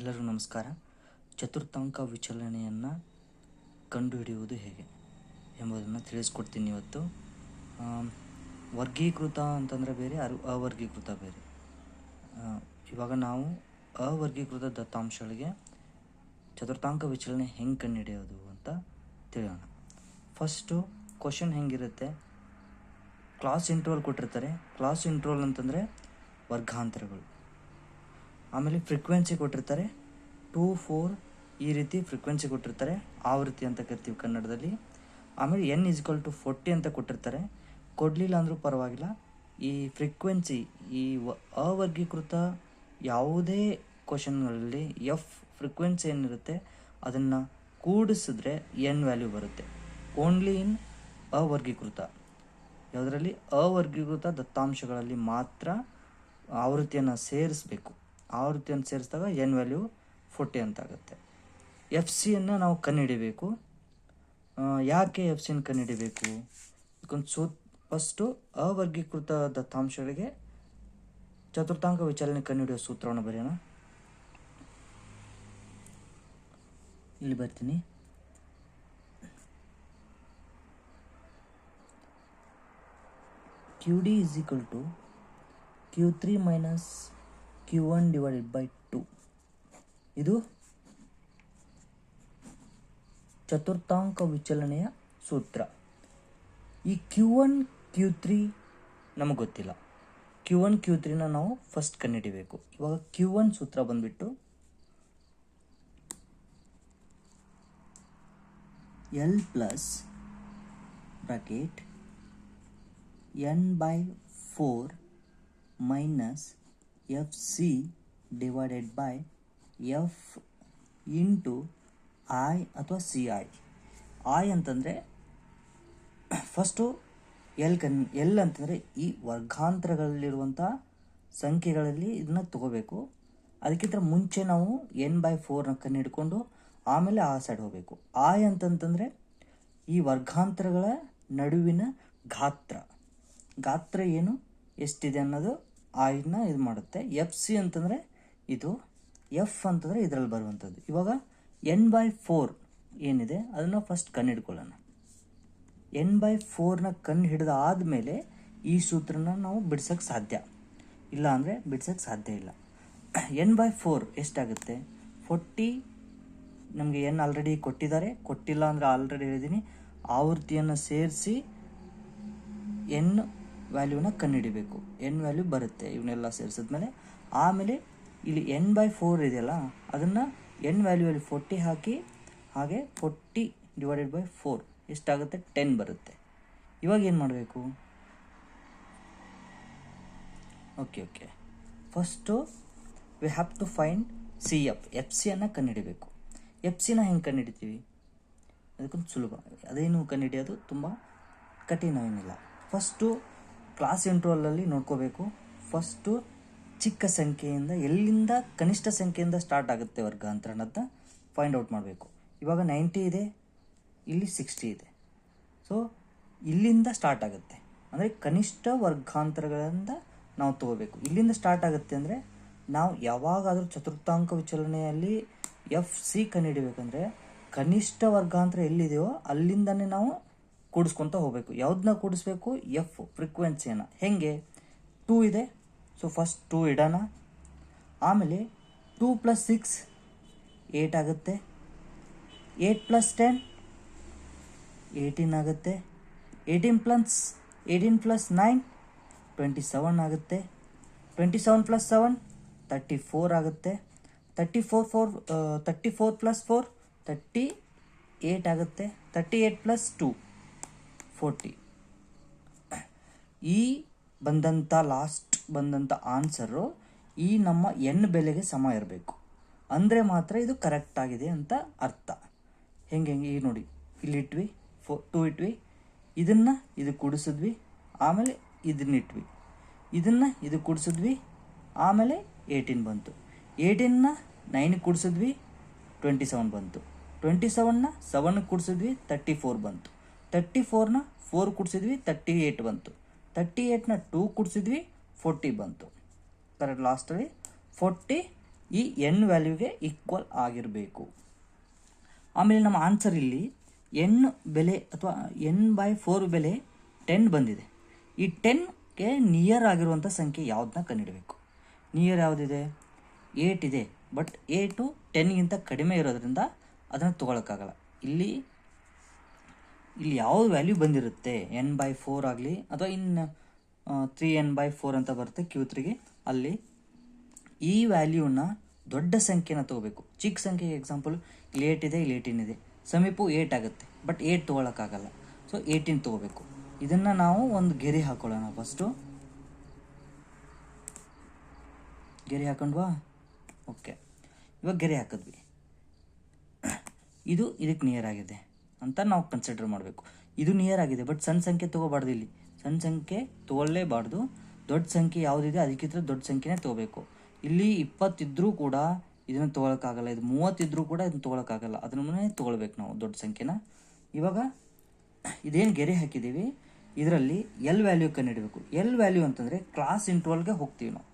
ಎಲ್ಲರಿಗೂ ನಮಸ್ಕಾರ. ಚತುರ್ಥಾಂಕ ವಿಚಲನೆಯನ್ನು ಕಂಡುಹಿಡಿಯುವುದು ಹೇಗೆ ಎಂಬುದನ್ನು ತಿಳಿಸ್ಕೊಡ್ತೀನಿ ಇವತ್ತು. ವರ್ಗೀಕೃತ ಅಂತಂದರೆ ಬೇರೆ, ಅರು, ಅವರ್ಗೀಕೃತ ಬೇರೆ. ಇವಾಗ ನಾವು ಅವರ್ಗೀಕೃತ ದತ್ತಾಂಶಗಳಿಗೆ ಚತುರ್ಥಾಂಕ ವಿಚಲನೆ ಹೆಂಗೆ ಕಂಡುಹಿಡಿಯೋದು ಅಂತ ತಿಳಿಯೋಣ. ಫಸ್ಟು ಕ್ವಶನ್ ಹೆಂಗಿರುತ್ತೆ? ಕ್ಲಾಸ್ ಇಂಟ್ರೋಲ್ ಕೊಟ್ಟಿರ್ತಾರೆ. ಕ್ಲಾಸ್ ಇಂಟ್ರೋಲ್ ಅಂತಂದರೆ ವರ್ಗಾಂತರಗಳು. ಆಮೇಲೆ ಫ್ರೀಕ್ವೆನ್ಸಿ ಕೊಟ್ಟಿರ್ತಾರೆ. ಟೂ, ಫೋರ್ ಈ ರೀತಿ ಫ್ರೀಕ್ವೆನ್ಸಿ ಕೊಟ್ಟಿರ್ತಾರೆ. ಆವೃತ್ತಿ ಅಂತ ಕರಿತೀವಿ ಕನ್ನಡದಲ್ಲಿ. ಆಮೇಲೆ ಎನ್ ಇಸ್ಕಲ್ ಟು ಫೋರ್ಟಿ ಅಂತ ಕೊಟ್ಟಿರ್ತಾರೆ. ಕೊಡಲಿಲ್ಲ ಅಂದರೂ ಪರವಾಗಿಲ್ಲ. ಈ ಫ್ರೀಕ್ವೆನ್ಸಿ ಈ ಅವರ್ಗೀಕೃತ ಯಾವುದೇ ಕ್ವಶನ್ಗಳಲ್ಲಿ ಎಫ್ ಫ್ರೀಕ್ವೆನ್ಸಿ ಏನಿರುತ್ತೆ, ಅದನ್ನು ಕೂಡಿಸಿದ್ರೆ ಎನ್ ವ್ಯಾಲ್ಯೂ ಬರುತ್ತೆ. ಓನ್ಲಿ ಇನ್ ಅವರ್ಗೀಕೃತ. ಯಾವುದರಲ್ಲಿ? ಅವರ್ಗೀಕೃತ ದತ್ತಾಂಶಗಳಲ್ಲಿ ಮಾತ್ರ ಆವೃತ್ತಿಯನ್ನು ಸೇರಿಸಬೇಕು. ಆವೃತ್ತಿಯನ್ನು ಸೇರಿಸಿದಾಗ ಎನ್ ವ್ಯಾಲ್ಯೂ ಫೋರ್ಟಿ ಅಂತ ಆಗುತ್ತೆ ಎಫ್ ಸಿಯನ್ನು ನಾವು ಕಂಡುಹಿಡಿಬೇಕು. ಯಾಕೆ ಎಫ್ ಸಿನ ಕಂಡುಹಿಡಿಬೇಕು? ಇದಕ್ಕೊಂದು ಸೂ ಫಸ್ಟು ಅವರ್ಗೀಕೃತ ದತ್ತಾಂಶಗಳಿಗೆ ಚತುರ್ಥಾಂಕ ವಿಚಾರಣೆ ಕಂಡುಹಿಡಿಯೋ ಸೂತ್ರವನ್ನು ಬರೆಯೋಣ. ಇಲ್ಲಿ ಬರ್ತೀನಿ. Q D is equal to Q three minus Q one divided by two ಇದು ಚತುರ್ಥಾಂಕ ವಿಚಲನೆಯ ಸೂತ್ರ. ಈ ಕ್ಯೂ ಒನ್ ಕ್ಯೂ ತ್ರೀ ನಮಗೆ ಗೊತ್ತಿಲ್ಲ. ಕ್ಯೂ ಒನ್ ಕ್ಯೂ ತ್ರೀನ ನಾವು ಫಸ್ಟ್ ಕಂಡುಹಿಡಿಬೇಕು. ಇವಾಗ ಕ್ಯೂ ಒನ್ ಸೂತ್ರ ಬಂದ್ಬಿಟ್ಟು L plus bracket N by four minus F C divided by F into I ಅಥವಾ ಸಿ ಐ ಐ ಅಂತಂದರೆ ಫಸ್ಟು ಎಲ್ ಕನ್ ಎಲ್ ಅಂತಂದರೆ ಈ ವರ್ಗಾಂತರಗಳಲ್ಲಿರುವಂಥ ಸಂಖ್ಯೆಗಳಲ್ಲಿ ಇದನ್ನ ತಗೋಬೇಕು. ಅದಕ್ಕಿಂತ ಮುಂಚೆ ನಾವು ಎನ್ ಬೈ ಫೋರ್ನ ಕಣ್ಣು ಹಿಡ್ಕೊಂಡು ಆಮೇಲೆ ಆ ಸೈಡ್ ಹೋಗಬೇಕು. ಆಯ್ ಅಂತಂತಂದರೆ ಈ ವರ್ಗಾಂತರಗಳ ನಡುವಿನ ಗಾತ್ರ. ಗಾತ್ರ ಏನು? ಎಷ್ಟಿದೆ ಅನ್ನೋದು ಆಯ್ನ ಇದು ಮಾಡುತ್ತೆ. ಎಫ್ ಸಿ ಅಂತಂದರೆ ಇದು, ಎಫ್ ಅಂತಂದರೆ ಇದರಲ್ಲಿ ಬರುವಂಥದ್ದು ಇವಾಗ ಎನ್ ಬೈ ಫೋರ್ ಏನಿದೆ, ಅದನ್ನು ಫಸ್ಟ್ ಕಣ್ಣು ಹಿಡ್ಕೊಳ್ಳೋಣ. ಎನ್ ಬೈ ಫೋರ್ನ ಕಣ್ಣು ಹಿಡಿದ ಆದಮೇಲೆ ಈ ಸೂತ್ರನ ನಾವು ಬಿಡ್ಸೋಕ್ಕೆ ಸಾಧ್ಯ. ಇಲ್ಲ ಅಂದರೆ ಬಿಡ್ಸೋಕ್ಕೆ ಸಾಧ್ಯ ಇಲ್ಲ. ಎನ್ ಬೈ ಫೋರ್ ಎಷ್ಟಾಗುತ್ತೆ? ಫೋರ್ಟಿ ನಮಗೆ ಎನ್ ಆಲ್ರೆಡಿ ಕೊಟ್ಟಿದ್ದಾರೆ. ಕೊಟ್ಟಿಲ್ಲ ಅಂದರೆ ಆಲ್ರೆಡಿ ಹೇಳಿದ್ದೀನಿ ಆವೃತ್ತಿಯನ್ನು ಸೇರಿಸಿ ಎನ್ ವ್ಯಾಲ್ಯೂನ ಕಂಡುಹಿಡಿಬೇಕು. ಎನ್ ವ್ಯಾಲ್ಯೂ ಬರುತ್ತೆ, ಇವನ್ನೆಲ್ಲ ಸೇರಿಸಿದ್ಮೇಲೆ. ಆಮೇಲೆ ಇಲ್ಲಿ ಎನ್ ಬೈ ಫೋರ್ ಇದೆಯಲ್ಲ, ಅದನ್ನು ಎನ್ ವ್ಯಾಲ್ಯೂಯಲ್ಲಿ ಫೋರ್ಟಿ ಹಾಕಿ, ಹಾಗೆ ಫೋರ್ಟಿ ಡಿವೈಡೆಡ್ ಬೈ ಫೋರ್ ಎಷ್ಟಾಗುತ್ತೆ? ಟೆನ್ ಬರುತ್ತೆ. ಇವಾಗ ಏನು ಮಾಡಬೇಕು? Okay okay first we have to find C F F ಸಿಯನ್ನು ಕಂಡುಹಿಡಿಬೇಕು. ಎಫ್ ಸಿನ ಹೆಂಗೆ ಕಂಡುಹಿಡಿತೀವಿ? ಅದಕ್ಕೊಂದು ಸುಲಭ. ಅದೇನು ಕಂಡುಹಿಡಿಯೋದು? ತುಂಬ ಕಠಿಣ ಏನಿಲ್ಲ. ಫಸ್ಟು ಕ್ಲಾಸ್ ಇಂಟ್ರೋಲಲ್ಲಿ ನೋಡ್ಕೋಬೇಕು. ಫಸ್ಟು ಚಿಕ್ಕ ಸಂಖ್ಯೆಯಿಂದ ಎಲ್ಲಿಂದ ಕನಿಷ್ಠ ಸಂಖ್ಯೆಯಿಂದ ಸ್ಟಾರ್ಟ್ ಆಗುತ್ತೆ ವರ್ಗಾಂತರ ಅನ್ನೋದನ್ನ ಫೈಂಡ್ ಔಟ್ ಮಾಡಬೇಕು. ಇವಾಗ ನೈಂಟಿ ಇದೆ, ಇಲ್ಲಿ ಸಿಕ್ಸ್ಟಿ ಇದೆ. ಸೊ ಇಲ್ಲಿಂದ ಸ್ಟಾರ್ಟ್ ಆಗುತ್ತೆ. ಅಂದರೆ ಕನಿಷ್ಠ ವರ್ಗಾಂತರಗಳಿಂದ ನಾವು ತಗೋಬೇಕು. ಇಲ್ಲಿಂದ ಸ್ಟಾರ್ಟ್ ಆಗುತ್ತೆ ಅಂದರೆ ನಾವು ಯಾವಾಗಾದರೂ ಚತುರ್ಥಾಂಕ ವಿಚಲನೆಯಲ್ಲಿ ಎಫ್ ಸಿ ಕಂಡುಹಿಡಿಬೇಕಂದ್ರೆ ಕನಿಷ್ಠ ವರ್ಗಾಂತರ ಎಲ್ಲಿದೆಯೋ ಅಲ್ಲಿಂದನೇ ನಾವು ಕೂಡಿಸ್ಕೊತ ಹೋಗಬೇಕು. ಯಾವ್ದನ್ನ ಕೂಡಿಸ್ಬೇಕು? ಎಫ್ ಫ್ರೀಕ್ವೆನ್ಸಿಯನ್ನು ಹೆಂಗೆ? ಟೂ ಇದೆ. ಸೊ ಫಸ್ಟ್ ಟೂ ಇಡೋಣ. ಆಮೇಲೆ ಟೂ ಪ್ಲಸ್ ಸಿಕ್ಸ್ ಏಟ್ ಆಗುತ್ತೆ. ಏಟ್ ಪ್ಲಸ್ ಟೆನ್ ಏಯ್ಟೀನ್ ಆಗುತ್ತೆ. Eighteen plus eighteen plus nine twenty seven ಆಗುತ್ತೆ. Twenty seven plus seven thirty four ಆಗುತ್ತೆ. Thirty four four thirty four plus four thirty eight ಆಗುತ್ತೆ. Thirty eight plus two forty ಈ ಬಂದಂಥ last ಬಂದಂಥ answer ಈ ನಮ್ಮ N ಬೆಲೆಗೆ ಸಮ ಇರಬೇಕು. ಅಂದರೆ ಮಾತ್ರ ಇದು ಕರೆಕ್ಟ್ ಆಗಿದೆ ಅಂತ ಅರ್ಥ. ಹೆಂಗೆ ಹೆಂಗೆ ಈಗ ನೋಡಿ, ಇಲ್ಲಿ ಇಟ್ವಿ ಫೋ ಟೂ ಇಟ್ವಿ, ಇದನ್ನು ಇದು ಕುಡಿಸಿದ್ವಿ, ಆಮೇಲೆ ಇದನ್ನಿಟ್ವಿ ಇದನ್ನು ಇದು ಕೂಡಿಸಿದ್ವಿ, ಆಮೇಲೆ ಏಯ್ಟೀನ್ ಬಂತು. ಏಯ್ಟೀನ್ನ ನೈನ್ ಕೂಡಿಸಿದ್ವಿ ಟ್ವೆಂಟಿ ಸೆವೆನ್ ಬಂತು. ಟ್ವೆಂಟಿ ಸೆವೆನ್ನ ಸೆವೆನ್ ಕೂಡಿಸಿದ್ವಿ ತರ್ಟಿ ಫೋರ್ ಬಂತು. ತರ್ಟಿ ಫೋರ್ನ ಫೋರ್ ಕೂಡಿಸಿದ್ವಿ ತರ್ಟಿ ಏಯ್ಟ್ ಬಂತು. ತರ್ಟಿ ಏಯ್ಟ್ನ ಟೂ ಕೂಡಿಸಿದ್ವಿ ಫೋರ್ಟಿ ಬಂತು. ಕರೆಕ್ಟ್ ಲಾಸ್ಟಲ್ಲಿ ಫೋರ್ಟಿ ಈ ಎನ್ ವ್ಯಾಲ್ಯೂಗೆ ಈಕ್ವಲ್ ಆಗಿರಬೇಕು. ಆಮೇಲೆ ನಮ್ಮ ಆನ್ಸರ್ ಇಲ್ಲಿ ಎನ್ ಬೆಲೆ ಅಥವಾ ಎನ್ ಬೈ ಫೋರ್ ಬೆಲೆ ಟೆನ್ ಬಂದಿದೆ. ಈ ಟೆನ್ಗೆ ನಿಯರ್ ಆಗಿರುವಂಥ ಸಂಖ್ಯೆ ಯಾವುದನ್ನ ಕಂಡುಹಿಡಬೇಕು ನಿಯರ್ ಯಾವುದಿದೆ? ಏಟ್ ಇದೆ. ಬಟ್ ಏಟು ಟೆನ್ಗಿಂತ ಕಡಿಮೆ ಇರೋದ್ರಿಂದ ಅದನ್ನು ತೊಗೊಳಕ್ಕಾಗಲ್ಲ. ಇಲ್ಲಿ ಇಲ್ಲಿ ಯಾವ್ದು ವ್ಯಾಲ್ಯೂ ಬಂದಿರುತ್ತೆ? ಎನ್ ಬೈ ಫೋರ್ ಆಗಲಿ ಅಥವಾ ಇನ್ನು ತ್ರೀ ಎನ್ ಬೈ ಫೋರ್ ಅಂತ ಬರುತ್ತೆ ಕ್ಯೂ ತ್ರೀಗೆ ಅಲ್ಲಿ ಈ ವ್ಯಾಲ್ಯೂನ ದೊಡ್ಡ ಸಂಖ್ಯೆನ ತಗೋಬೇಕು. ಚಿಕ್ಕ ಸಂಖ್ಯೆ ಎಕ್ಸಾಂಪಲ್ ಇಲ್ಲಿ ಏಟ್ ಇದೆ, ಇಲ್ಲಿ ಏಯ್ಟೀನ್ ಇದೆ. ಸಮೀಪು ಏಟ್ ಆಗುತ್ತೆ ಬಟ್ ಏಟ್ ತೊಗೊಳಕ್ಕಾಗಲ್ಲ. ಸೊ ಏಯ್ಟೀನ್ ತೊಗೋಬೇಕು. ಇದನ್ನು ನಾವು ಒಂದು ಗೆರೆ ಹಾಕೊಳ್ಳೋಣ ಫಸ್ಟು ಗೆರೆ ಹಾಕೊಂಡ್ವಾ? ಓಕೆ ಇವಾಗ ಗೆರೆ ಹಾಕಿದ್ವಿ. ಇದು ಇದಕ್ಕೆ ನಿಯರ್ ಆಗಿದೆ. ಅಂತ ನಾವು ಕನ್ಸಿಡರ್ ಮಾಡಬೇಕು. ಇದು ನಿಯರ್ ಆಗಿದೆ ಬಟ್ ಸಣ್ಣ ಸಂಖ್ಯೆ ತೊಗೋಬಾರ್ದು ಇಲ್ಲಿ. ಸಣ್ಣ ಸಂಖ್ಯೆ ತೊಗೊಳ್ಳೇಬಾರ್ದು. ದೊಡ್ಡ ಸಂಖ್ಯೆ ಯಾವುದಿದೆ ಅದಕ್ಕಿಂತ ದೊಡ್ಡ ಸಂಖ್ಯೆನೇ ತೊಗೋಬೇಕು. ಇಲ್ಲಿ ಇಪ್ಪತ್ತಿದ್ರೂ ಕೂಡ ಇದನ್ನು ತೊಗೊಳಕ್ಕಾಗಲ್ಲ. ಇದು ಮೂವತ್ತಿದ್ರೂ ಕೂಡ ಇದನ್ನು ತೊಗೊಳಕ್ಕಾಗಲ್ಲ. ಅದನ್ನೇ ತೊಗೊಳ್ಬೇಕು ನಾವು ದೊಡ್ಡ ಸಂಖ್ಯೆನ. ಇವಾಗ ಇದೇನು ಗೆರೆ ಹಾಕಿದ್ದೀವಿ? ಇದರಲ್ಲಿ ಎಲ್ ವ್ಯಾಲ್ಯೂ ಕಂಡುಹಿಡಬೇಕು. ಎಲ್ ವ್ಯಾಲ್ಯೂ ಅಂತಂದರೆ ಕ್ಲಾಸ್ ಇಂಟ್ರೋಲ್ಗೆ ಹೋಗ್ತೀವಿ ನಾವು.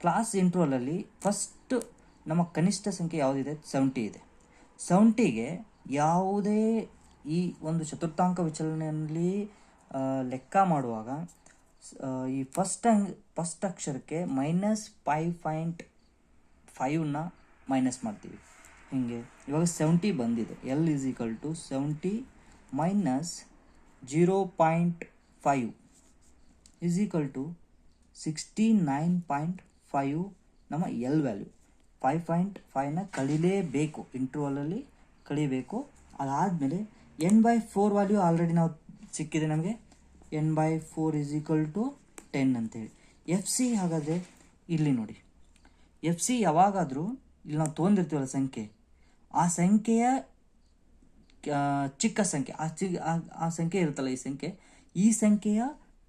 ಕ್ಲಾಸ್ ಇಂಟ್ರೋಲಲ್ಲಿ ಫಸ್ಟ್ ನಮ್ಮ ಕನಿಷ್ಠ ಸಂಖ್ಯೆ ಯಾವುದಿದೆ? ಸೆವೆಂಟಿ ಇದೆ. ಸೆವೆಂಟಿಗೆ ಯಾವುದೇ ಈ ಒಂದು ಚತುರ್ಥಾಂಕ ವಿಚಲನೆಯಲ್ಲಿ ಲೆಕ್ಕ ಮಾಡುವಾಗ ಈ ಫಸ್ಟ್ ಅಂಗ್ ಫಸ್ಟ್ ಅಕ್ಷರಕ್ಕೆ ಮೈನಸ್ ಫೈವ್ ಪಾಯಿಂಟ್ ಫೈವ್ನ ಮೈನಸ್ ಮಾಡ್ತೀವಿ. ಹೀಗೆ. ಇವಾಗ ಸೆವೆಂಟಿ ಬಂದಿದೆ. L is equal to seventy minus zero point five is equal to sixty nine point five ನಮ್ಮ ಎಲ್ ವ್ಯಾಲ್ಯೂ ಫೈವ್ ಪಾಯಿಂಟ್ ಫೈವ್ನ ಕಳೀಲೇಬೇಕು. ಇಂಟ್ರೋಲಲ್ಲಿ ಕಳಿಬೇಕು. ಅದಾದಮೇಲೆ N by four value already ನಾವು ಸಿಕ್ಕಿದೆ ನಮಗೆ. N by four is equal to ten ಅಂತೇಳಿ. ಎಫ್ ಸಿ ಹಾಗಾದರೆ ಇಲ್ಲಿ ನೋಡಿ. ಎಫ್ ಸಿ ಯಾವಾಗಾದರೂ ಇಲ್ಲಿ ನಾವು ತೊಗೊಂಡಿರ್ತೀವಲ್ಲ ಸಂಖ್ಯೆ, ಆ ಸಂಖ್ಯೆಯ ಚಿಕ್ಕ ಸಂಖ್ಯೆ, ಆ ಚಿ, ಆ- ಸಂಖ್ಯೆ ಇರುತ್ತಲ್ಲ ಈ ಸಂಖ್ಯೆ, ಈ ಸಂಖ್ಯೆಯ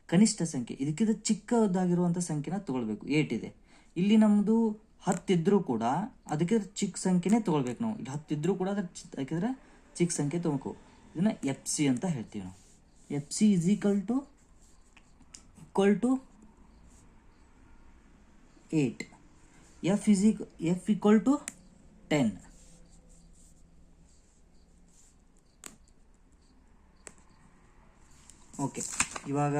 ಕನಿಷ್ಠ ಸಂಖ್ಯೆ, ಇದಕ್ಕಿಂತ ಚಿಕ್ಕದಾಗಿರುವಂಥ ಸಂಖ್ಯೆನ ತೊಗೊಳ್ಬೇಕು. ಏಟ್ ಇದೆ. ಇಲ್ಲಿ ನಮ್ಮದು ಹತ್ತಿದ್ರೂ ಕೂಡ ಅದಕ್ಕೆ ಚಿಕ್ಕ ಸಂಖ್ಯೆನೇ ತೊಗೊಳ್ಬೇಕು ನಾವು. ಇಲ್ಲಿ ಹತ್ತಿದ್ರೂ ಕೂಡ ಅದಕ್ಕೆ ಚಿಕ್ಕ ಸಂಖ್ಯೆ ತಗೋಬೇಕು ಇದನ್ನ ಎಫ್ ಸಿ ಅಂತ ಹೇಳ್ತೀವಿ ನಾವು. F C is equal to equal to eight F is eke F equal to ten okay ಇವಾಗ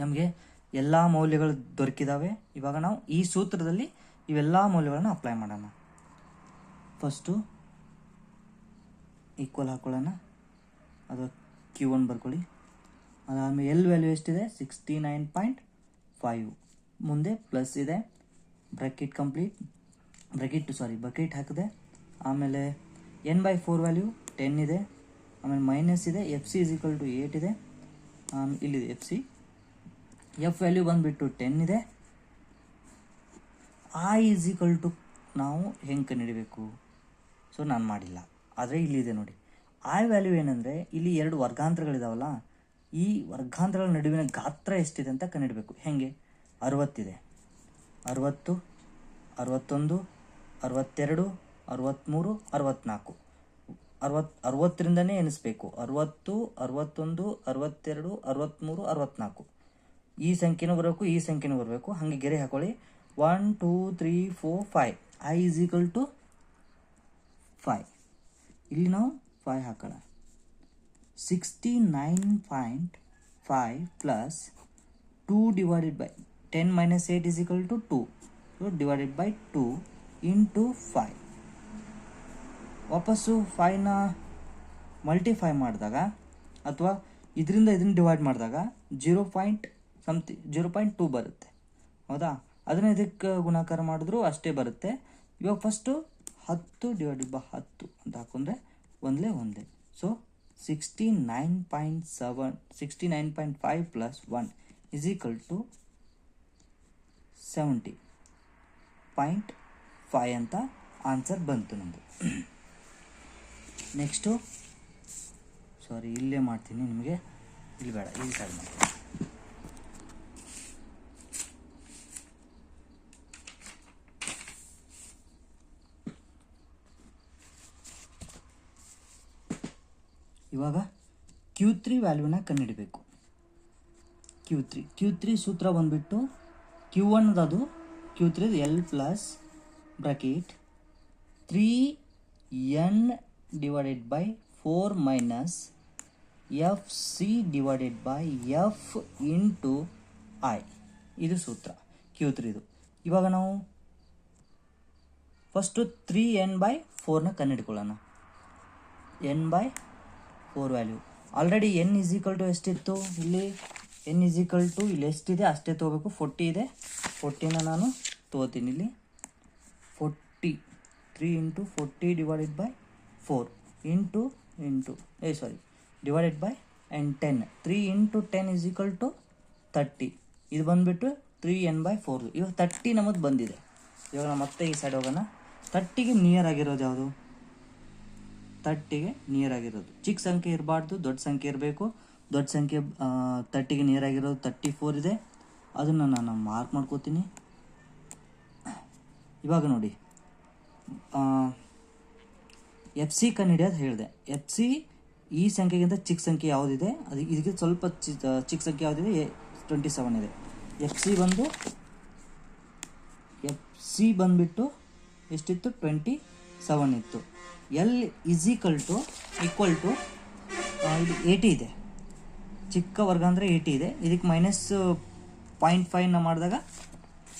ನಮಗೆ ಎಲ್ಲ ಮೌಲ್ಯಗಳು ದೊರಕಿದಾವೆ. ಇವಾಗ ನಾವು ಈ ಸೂತ್ರದಲ್ಲಿ ಇವೆಲ್ಲ ಮೌಲ್ಯಗಳನ್ನು ಅಪ್ಲೈ ಮಾಡೋಣ. ಫಸ್ಟು ಈಕ್ವಲ್ ಹಾಕೊಳ್ಳೋಣ. ಅದು ಕ್ಯೂ ಒನ್ ಬರ್ಕೊಳ್ಳಿ. ಅದಾದಮೇಲೆ ಎಲ್ ವ್ಯಾಲ್ಯೂ ಎಷ್ಟಿದೆ? ಸಿಕ್ಸ್ಟಿ ನೈನ್ ಪಾಯಿಂಟ್ ಫೈವ್ ಮುಂದೆ ಪ್ಲಸ್ ಇದೆ. Bracket complete bracket sorry bucket ಹಾಕಿದೆ. ಆಮೇಲೆ N by four value ten ಇದೆ. ಆಮೇಲೆ ಮೈನಸ್ ಇದೆ. F C is equal to eight ಇದೆ. ಇಲ್ಲಿದೆ ಎಫ್ ಸಿ ಎಫ್ ವ್ಯಾಲ್ಯೂ ಬಂದುಬಿಟ್ಟು ಟೆನ್ ಇದೆ. ಆ ಈಸ್ ಈಕ್ವಲ್ ಟು ನಾವು ಹೆಂಗೆ ಕಂಡುಹಿಡಬೇಕು? ಸೊ ನಾನು ಮಾಡಿಲ್ಲ. ಆದರೆ ಇಲ್ಲಿದೆ ನೋಡಿ. ಐ ವ್ಯಾಲ್ಯೂ ಏನಂದರೆ ಇಲ್ಲಿ ಎರಡು ವರ್ಗಾಂತರಗಳಿದಾವಲ್ಲ, ಈ ವರ್ಗಾಂತರಗಳ ನಡುವಿನ ಗಾತ್ರ ಎಷ್ಟಿದೆ ಅಂತ ಕಂಡುಹಿಡಬೇಕು ಹೆಂಗೆ? ಅರವತ್ತಿದೆ. ಅರವತ್ತು, ಅರವತ್ತೊಂದು, ಅರವತ್ತೆರಡು ಅರವತ್ತ್ಮೂರು ಅರವತ್ತ್ನಾಲ್ಕು ಅರವತ್, ಅರವತ್ತರಿಂದನೇ ಎನಿಸ್ಬೇಕು ಅರವತ್ತು, ಅರವತ್ತೊಂದು, ಅರವತ್ತೆರಡು ಅರವತ್ತ್ಮೂರು ಅರವತ್ತ್ನಾಲ್ಕು ಈ ಸಂಖ್ಯೆನೂ ಬರಬೇಕು, ಈ ಸಂಖ್ಯೆನೂ ಬರಬೇಕು. ಹಾಗೆ ಗೆರೆ ಹಾಕೊಳ್ಳಿ. One two three four five I is equal to five ಇಲ್ಲಿ ನಾವು ಫೈವ್ ಹಾಕೋಣ. Sixty nine point five plus two divided by ten minus eight is equal to two divided by two into five ವಾಪಸ್ಸು ಫೈವ್ನ multiply ಮಾಡಿದಾಗ, ಅಥವಾ ಇದರಿಂದ ಇದನ್ನು divide ಮಾಡಿದಾಗ zero point something zero point two ಬರುತ್ತೆ. ಹೌದಾ? ಅದನ್ನ ಇದಕ್ಕೆ ಗುಣಾಕಾರ ಮಾಡಿದ್ರು? ಅಷ್ಟೇ ಬರುತ್ತೆ. ಇವಾಗ ಫಸ್ಟು ಹತ್ತು ಡಿವೈಡೆಡ್ ಬೈ ಹತ್ತು ಅಂತ ಹಾಕೊಂಡ್ರೆ ಒಂದಲೇ ಒಂದೇ. So sixty nine point seven sixty nine point five plus one is equal to seventy point five ಅಂತ ಆನ್ಸರ್ ಬಂತು ನಮ್ಮದು ನೆಕ್ಸ್ಟು ಸಾರಿ ಇಲ್ಲೇ ಮಾಡ್ತೀನಿ ನಿಮಗೆ. ಇಲ್ಲಿ ಬೇಡ, ಇಲ್ಲಿ ಸೈಡ್ ಮಾಡ್ತೀನಿ. ಇವಾಗ ಕ್ಯೂ ತ್ರೀ ವ್ಯಾಲ್ಯೂನ ಕಂಡುಹಿಡಬೇಕು. ಕ್ಯೂ ತ್ರೀ ಕ್ಯೂ ತ್ರೀ ಸೂತ್ರ ಬಂದುಬಿಟ್ಟು ಕ್ಯೂ ಒನ್ದು ಅದು Q three L plus bracket three N divided by four minus F C divided by F into I ಇದು ಸೂತ್ರ. ಕ್ಯೂ ತ್ರೀದು ಇವಾಗ ನಾವು ಫಸ್ಟು ತ್ರೀ ಎನ್ ಬೈ ಫೋರ್ನ ಕಂಡುಹಿಡ್ಕೊಳ್ಳೋಣ. N by four value already N is equal to ಎಷ್ಟಿತ್ತು ಇಲ್ಲಿ N is equal to ಇಲ್ಲಿ ಎಷ್ಟಿದೆ? ಅಷ್ಟೇ ತೊಗೋಬೇಕು. ಫೋರ್ಟಿ ಇದೆ. ಫೋರ್ಟಿನ ನಾನು ತೊಗೋತೀನಿ ಇಲ್ಲಿ. Forty three into forty divided by four into into uh sorry divided by and ten three into ten is equal to thirty ಇದು ಬಂದುಬಿಟ್ಟು ತ್ರೀ ಎನ್ ಬೈ ಫೋರ್ ಇವಾಗ ತರ್ಟಿ ನಮ್ಮದು ಬಂದಿದೆ. ಇವಾಗ ಮತ್ತೆ ಈ ಸೈಡ್ ಹೋಗೋಣ. ತರ್ಟಿಗೆ ನಿಯರ್ ಆಗಿರೋದು ಯಾವುದು? ತರ್ಟಿಗೆ ನಿಯರ್ ಆಗಿರೋದು ಚಿಕ್ಕ ಸಂಖ್ಯೆ ಇರಬಾರ್ದು, ದೊಡ್ಡ ಸಂಖ್ಯೆ ಇರಬೇಕು. ದೊಡ್ಡ ಸಂಖ್ಯೆ ತರ್ಟಿಗೆ ನಿಯರ್ ಆಗಿರೋದು ತರ್ಟಿ ಫೋರ್ ಇದೆ. ಅದನ್ನು ನಾನು ಮಾರ್ಕ್ ಮಾಡ್ಕೋತೀನಿ. ಇವಾಗ ನೋಡಿ. ಎಫ್ ಸಿ ಕಂಡುಹಿಡಿಯೋದು ಹೇಳಿದೆ. ಎಫ್ ಸಿ ಈ ಸಂಖ್ಯೆಗಿಂತ ಚಿಕ್ಕ ಸಂಖ್ಯೆ ಯಾವುದಿದೆ? ಅದು ಇದಕ್ಕೆ ಸ್ವಲ್ಪ ಚಿಕ್ಕ ಸಂಖ್ಯೆ ಯಾವುದಿದೆ? ಟ್ವೆಂಟಿ ಸೆವೆನ್ ಇದೆ. ಎಫ್ ಸಿ ಬಂದು, ಎಫ್ ಸಿ ಬಂದುಬಿಟ್ಟು ಎಷ್ಟಿತ್ತು? ಟ್ವೆಂಟಿ ಸೆವೆನ್ ಇತ್ತು. L equal to equal to ಇದು ಏಯ್ಟಿ ಇದೆ. ಚಿಕ್ಕ ವರ್ಗ ಅಂದರೆ ಏಯ್ಟಿ ಇದೆ. ಇದಕ್ಕೆ ಮೈನಸ್ ಪಾಯಿಂಟ್ ಫೈವ್ನ ಮಾಡಿದಾಗ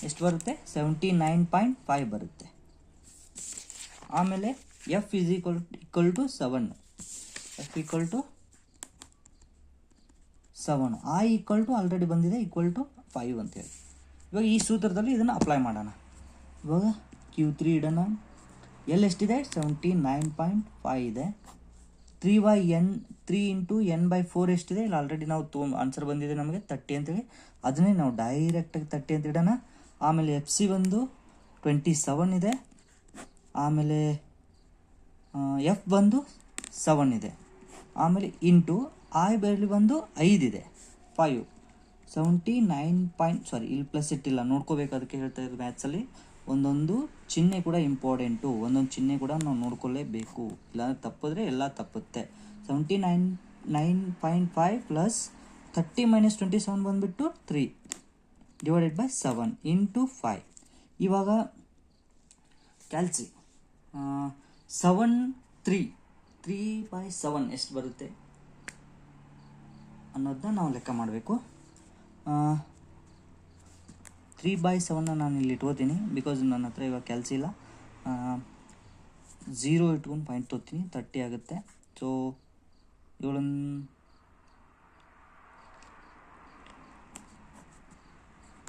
ಎಷ್ಟು ಬರುತ್ತೆ? ಸೆವೆಂಟಿ ನೈನ್ ಪಾಯಿಂಟ್ ಫೈವ್ ಬರುತ್ತೆ. ಆಮೇಲೆ F is equal equal to seven F equal to seven ಆ ಈಕ್ವಲ್ ಟು ಆಲ್ರೆಡಿ ಬಂದಿದೆ ಈಕ್ವಲ್ ಟು ಫೈವ್ ಅಂತೇಳಿ ಇವಾಗ ಈ ಸೂತ್ರದಲ್ಲಿ ಇದನ್ನು ಅಪ್ಲೈ ಮಾಡೋಣ. ಇವಾಗ ಕ್ಯೂ ತ್ರೀ ಇಡೋಣ. ಎಲ್ ಎಷ್ಟಿದೆ ಸೆವೆಂಟಿ ನೈನ್ ಪಾಯಿಂಟ್ ಫೈವ್ ಇದೆ. Three by N three into N by four ಎಷ್ಟಿದೆ? ಇಲ್ಲಿ ಆಲ್ರೆಡಿ ನಾವು ತೋ ಆನ್ಸರ್ ಬಂದಿದೆ ನಮಗೆ ತರ್ಟಿ ಅಂತೇಳಿ. ಅದನ್ನೇ ನಾವು ಡೈರೆಕ್ಟಾಗಿ ತರ್ಟಿ ಅಂತ ಇಡೋಣ. ಆಮೇಲೆ ಎಫ್ ಸಿ ಬಂದು ಟ್ವೆಂಟಿ ಸೆವೆನ್ ಇದೆ. ಆಮೇಲೆ ಎಫ್ ಬಂದು ಸೆವೆನ್ ಇದೆ. ಆಮೇಲೆ ಇಂಟು ಐ ಬೆಲೆ ಬಂದು ಐದಿದೆ five seventy nine point sorry ಇಲ್ಲಿ ಪ್ಲಸ್ ಇಟ್ಟಿಲ್ಲ. ನೋಡ್ಕೋಬೇಕು ಅದಕ್ಕೆ ಹೇಳ್ತಾ ಇರೋದು ಮ್ಯಾಥ್ಸಲ್ಲಿ ಒಂದೊಂದು ಚಿಹ್ನೆ ಕೂಡ ಇಂಪಾರ್ಟೆಂಟು ಒಂದೊಂದು ಚಿಹ್ನೆ ಕೂಡ ನಾವು ನೋಡ್ಕೊಳ್ಳೇಬೇಕು ಇಲ್ಲಾಂದ್ರೆ ತಪ್ಪಿದ್ರೆ ಎಲ್ಲ ತಪ್ಪುತ್ತೆ. Seventy nine nine point five plus thirty minus twenty seven ಬಂದುಬಿಟ್ಟು three divided by seven into five ಇವಾಗ ಕ್ಯಾಲ್ಸಿ seven three three by seven ಎಷ್ಟು ಬರುತ್ತೆ ಅನ್ನೋದನ್ನ ನಾವು ಲೆಕ್ಕ ಮಾಡಬೇಕು. Three by seven ninety because none her equal zero इटक point two thirty आगते so even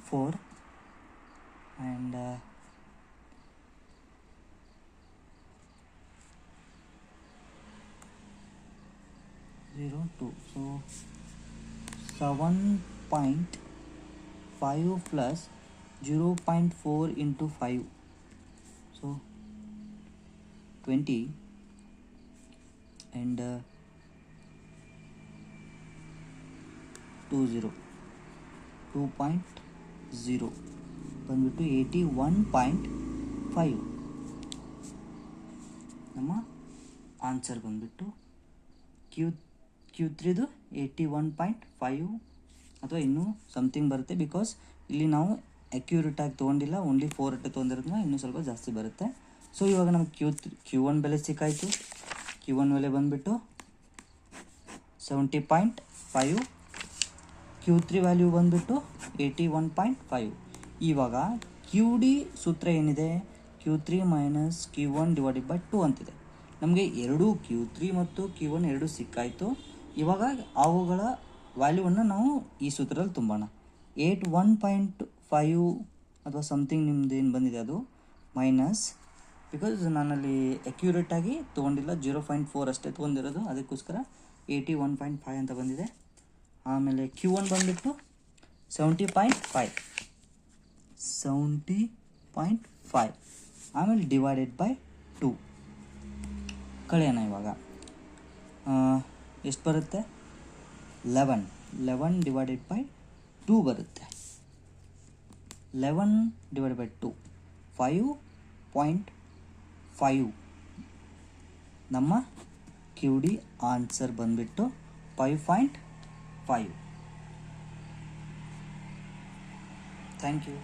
four and zero two so seven point five plus 0 0.4 into 5 so 20 and uh, 20 2.0 ಬಂದ್ಬಿಟ್ಟು eighty one point five ನಮ್ಮ answer ಬಂದ್ಬಿಟ್ಟು Q Q ತ್ರೀದು eighty one point five ಅಥವಾ ಇನ್ನೂ something ಬರುತ್ತೆ because ಇಲ್ಲಿ ನಾವು ಅಕ್ಯೂರೇಟ್ ಆಗಿ ತೊಗೊಂಡಿಲ್ಲ ಓನ್ಲಿ ಫೋರ್ ಅಟ್ಟೆ ತೊಗೊಂಡಿರೋದ್ರಿಂದ ಇನ್ನೂ ಸ್ವಲ್ಪ ಜಾಸ್ತಿ ಬರುತ್ತೆ. ಸೊ ಇವಾಗ ನಮ್ಗೆ ಕ್ಯೂ ಕ್ಯೂ ಒನ್ ಬೆಲೆ ಸಿಕ್ಕಾಯಿತು. ಕ್ಯೂ ಒನ್ ಬೆಲೆ ಬಂದುಬಿಟ್ಟು seventy point five Q three value ಬಂದುಬಿಟ್ಟು ಏಯ್ಟಿ ಒನ್ ಪಾಯಿಂಟ್ ಫೈವ್ ಇವಾಗ ಕ್ಯೂ ಡಿ ಸೂತ್ರ ಏನಿದೆ? Q three minus Q one divided by two ಅಂತಿದೆ. ನಮಗೆ ಎರಡು ಕ್ಯೂ ತ್ರೀ ಮತ್ತು ಕ್ಯೂ ಒನ್ ಎರಡು ಸಿಕ್ಕಾಯಿತು. ಇವಾಗ ಅವುಗಳ ವ್ಯಾಲ್ಯೂವನ್ನು ನಾವು ಈ ಸೂತ್ರದಲ್ಲಿ ತುಂಬೋಣ. ಏಯ್ಟ್ ಒನ್ ಪಾಯಿಂಟ್ ಫೈವ್ ಅಥವಾ ಸಮಥಿಂಗ್ ನಿಮ್ದು ಏನು ಬಂದಿದೆ ಅದು? ಮೈನಸ್ ಬಿಕಾಸ್ ನಾನಲ್ಲಿ ಅಕ್ಯುರೇಟಾಗಿ ತೊಗೊಂಡಿಲ್ಲ ಜೀರೋ ಪಾಯಿಂಟ್ ಫೋರ್ ಅಷ್ಟೇ ತೊಗೊಂಡಿರೋದು. ಅದಕ್ಕೋಸ್ಕರ ಏಯ್ಟಿ ಒನ್ ಪಾಯಿಂಟ್ ಫೈವ್ ಅಂತ ಬಂದಿದೆ. ಆಮೇಲೆ ಕ್ಯೂ ಒನ್ ಬಂದುಬಿಟ್ಟು seventy point five seventy point five ಆಮೇಲೆ ಡಿವೈಡೆಡ್ ಬೈ ಟು ಕಳೆಯೋಣ ಇವಾಗ. ಎಷ್ಟು ಬರುತ್ತೆ? Eleven eleven divided by two ಬರುತ್ತೆ. Eleven divide by two five point five ನಮ್ಮ ಕ್ಯೂ ಡಿ ಆನ್ಸರ್ ಬಂದುಬಿಟ್ಟು five point five thank you